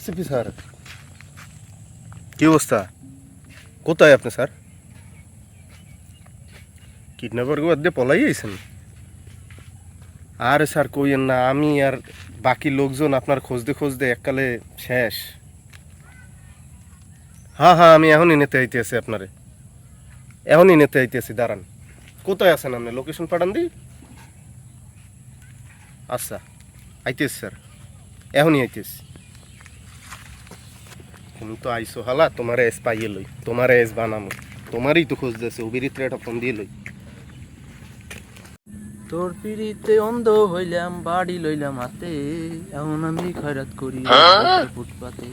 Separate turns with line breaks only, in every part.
ACP sir. কি অবস্থা? কোথায় আপনি, স্যার? কিডন্যাপার বাদ দিয়ে পলাই আইছেন? আরে স্যার, কইয়েন না, আমি আর বাকি লোকজন আপনার খুঁজতে খুঁজতে এককালে শেষ। হ্যাঁ হ্যাঁ আমি এখনই নিতে আইতেছি আপনারে। এখনই নিতে আইতেছি, দাঁড়ান। কোথায় আছেন আপনি? লোকেশন পাঠান দি। আচ্ছা আইতেছি, স্যার। এখনই আইতেছি। তুমি তো আইসো হালা তোমার এস পাইয়ে লই তোমার এস বানামো। তোমারই তো খুঁজতেছে অভিরিত্রে একটা ফোন দিয়ে লই।
তোর পিড়িতে অন্ধ হইলাম বাড়ি লইলাম হাতে এমন আমি খয়রাত করি ফুটপাতে।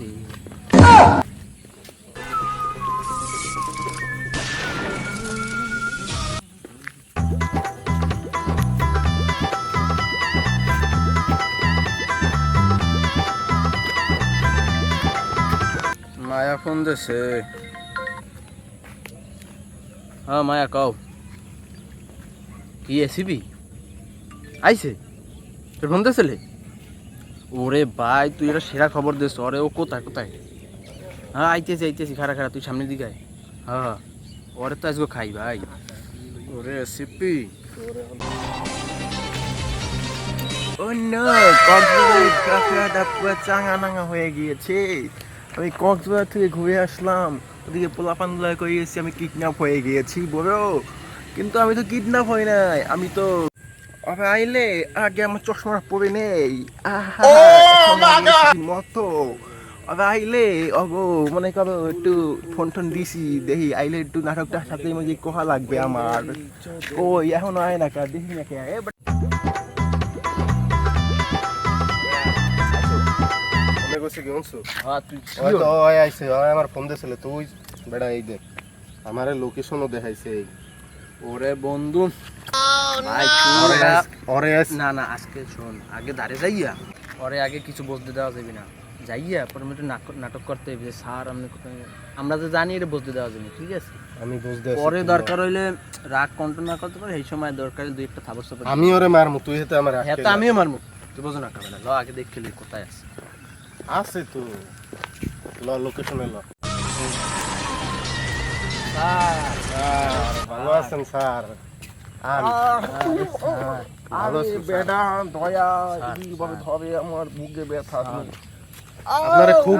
হ্যাঁ মায়া কি এসিবি? তোর ফোন ওরে ভাই, তুই এটা সেরা খবর দিস। ওরে ও কোথায় কোথায়? হ্যাঁ আইতেছি আইতেছি খারা খারা তুই সামনের দিকে হ্যাঁ ওরে তো আজকে খাই, ভাই। ওরে এসিপি। ও নো কক্সবাজার পুরো চাঙা নাঙা হয়ে গিয়েছে। আমি কক্সবাজার থেকে ঘুরে আসলাম। ওদিকে পোলাপানগুলা করে গেছি আমি কিডন্যাপ হয়ে গিয়েছি বড় কিন্তু আমি তো কিডন্যাপ হই নাই আমি তো আইলে আগে আমার চশমা পরে নেই। মতো। আইলে অগো মনে করো একটু ফোন টোন দিছি দেখি আইলে একটু নাটকটার সাথে মধ্যে কোহা লাগবে আমার। ওই এখন আয় না কা দেখি না কে
করছে কি শুনছো
হ্যাঁ,
ওই আইছে ওই আমার ফোন দিয়েছিল তুই বেড়া এই দেখ আমারে লোকেশনও দেখাইছে এই।
ওরে বন্ধু
ওরে ওরে আজ
না না আজকে শোন আগে দাঁড়ে যাইয়া পরে আগে কিছু বসতে দেওয়া যাবে না। যাইয়া পরে আমি একটু নাটক- করতে হবে যে স্যার আপনি আমরা তো জানি এটা বসতে দেওয়া যাবে ঠিক আছে?
আমি বুঝতে
পরে দরকার হইলে রাগ কন্ট্রোল না করতে পারে এই সময় দরকার দুই একটা থাবর সাপড়
আমি ওরে মারমু তুই হেতে আমার
হ্যাঁ তো আমিও মারবো তুই বোঝো না কাবে না ল আগে দেখে লি কোথায় আছে।
আছে তো। ল লোকেশনে ল। ভালো আছেন স্যার?
দয়া
স্যার,
এইভাবে ধরে আমার বুকে ব্যথা
আপনারে খুব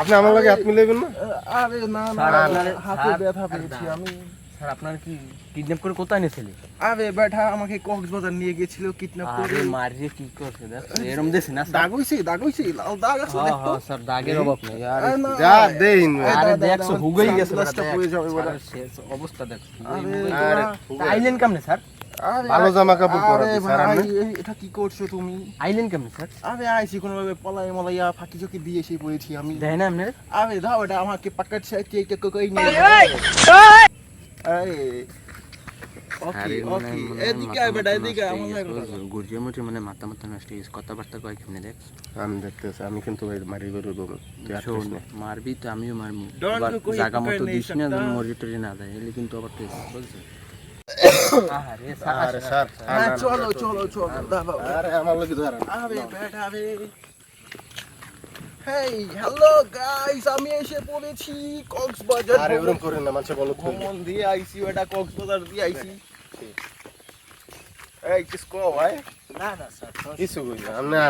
আপনি আমার লাগে হাত মিলাইবেন না?
আরে না
না, হাতে
ব্যথা পেয়েছি আমি। স্যার আপনার কি কিডন্যাপ করে কোথায়
আরে বেটা আমাকে কক্সবাজার নিয়ে কিডন্যাপ করে।
আরে মারিয়ে কি করছে? দেখ এরম না
দাগ হইছে দাগ হইছে লাল দাগ আছে
হ্যাঁ হ্যাঁ স্যার দাগের অভাব নেই। আরে
যা দেইন
আরে দেখছ হুগেই গেছে
পড়ে
দেখ।
যাবে
শেষ অবস্থা দেখ
আরে
আরে,
আইলেন কেমনে স্যার?
ভালো জামা কাপড় পরা স্যার, আপনি?
এই- এটা কি করছ তুমি?
আইলেন কেমনে স্যার?
আরে আইছি কোনো ভাবে পলাই মলাইয়া ফাঁকি চকি দিয়ে এসে পড়েছি আমি।
দেয় না আপনার?
আরে দাও এটা আমাকে পাকাট সাইতে এটা কোকাই নিয়ে
মানে মাথা মাথা নষ্ট কথাবার্তা কয় কেমনে দেখ।
আমি দেখতেছি আমি কিন্তু মারি বেরো।
মারবি তো আমিও
you
জায়গা মতো দিস না না দেয়। এলে কিন্তু আবার তুই বুঝছিস আরে
আরে স্যার।
চলো চলো চলো
আরে আমার লাগে ধরেন
আরে বেটা আরে। হেই হ্যালো গাইস আমি এসে পড়েছি কক্সবাজার
আরে ওরকম করেন না মানুষ বলো
ভ্রমণ দিয়ে আইছি এটা কক্সবাজার দিয়ে আইছি এই কিসকো ভাই
না না স্যার
কিছু কই না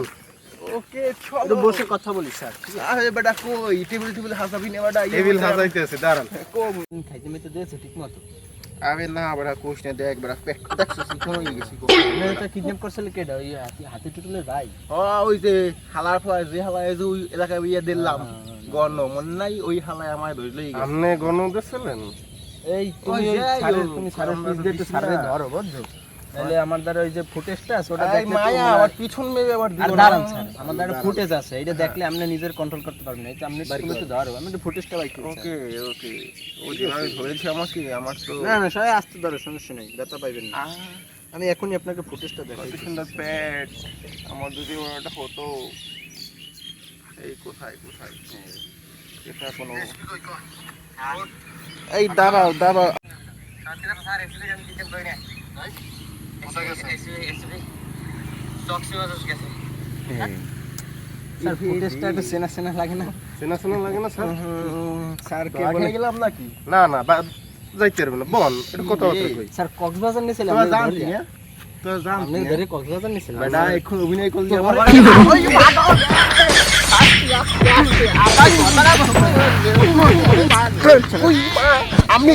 ওকে চলো।
বসে কথা বলি স্যার
আরে বেটা কই? টেবিল টেবিল হাসাবি না বেটা
টেবিল হাজাইতেছে দাঁড়ান।
কম।
খাইতে মেতে দিয়েছে ঠিক মতো।
আরে না কোশ না দেখ বেটা পেট দেখছিস কোন গেছি গেছি
এটা কিডন্যাপ করছিল কেডা? ওই হাতি টুটুলের ভাই
ও ওই যে হালার ফলা যে হালায় যে ওই এলাকায় ইয়ে দিলাম গণ মন নাই ওই হালায় আমায় ধরলে গেছে।
আপনি গণ দিছিলেন
এই তুমি তুমি ফিস
তো
দিয়ে একটু
দিছি
ধরো বুঝছ? তাহলে আমার দ্বারা ওই যে ফুটেজটা আছে ওটা
এই
দেখলে
মায়া
হয়-
পিছন মেয়ে আবার
দাঁড়ান স্যার। আমার দ্বারা ফুটেজ আছে এটা দেখলে আপনি নিজের কন্ট্রোল করতে পারবেন না। এটা আপনি তুমি তো ধরো আমি তো ফুটেজটা বাইক
ওকে ওকে। ওই যে আমি ধরেছি আমাকে আমার তো
না না সবাই আসতে ধরো সমস্যা নেই ব্যথা পাইবেন না। আমি এখনই আপনাকে ফুটেজটা দেখাই
কত সুন্দর পেট আমার যদি ওটা হতো। এই কোথায় কোথায়? এটা কোনো এই দাঁড়াও দাঁড়াও।
স্যার ফুটেজটা একটু চেনা চেনা লাগে না
চেনা চেনা লাগে না স্যার
স্যার কে বলে গেলাম নাকি
না না যাইতে পারবে না বল এটা কত কথা কই
স্যার কক্সবাজার
না
আপনি ধরে কক্সবাজার
বেটা এখন অভিনয় করলি আমার আমি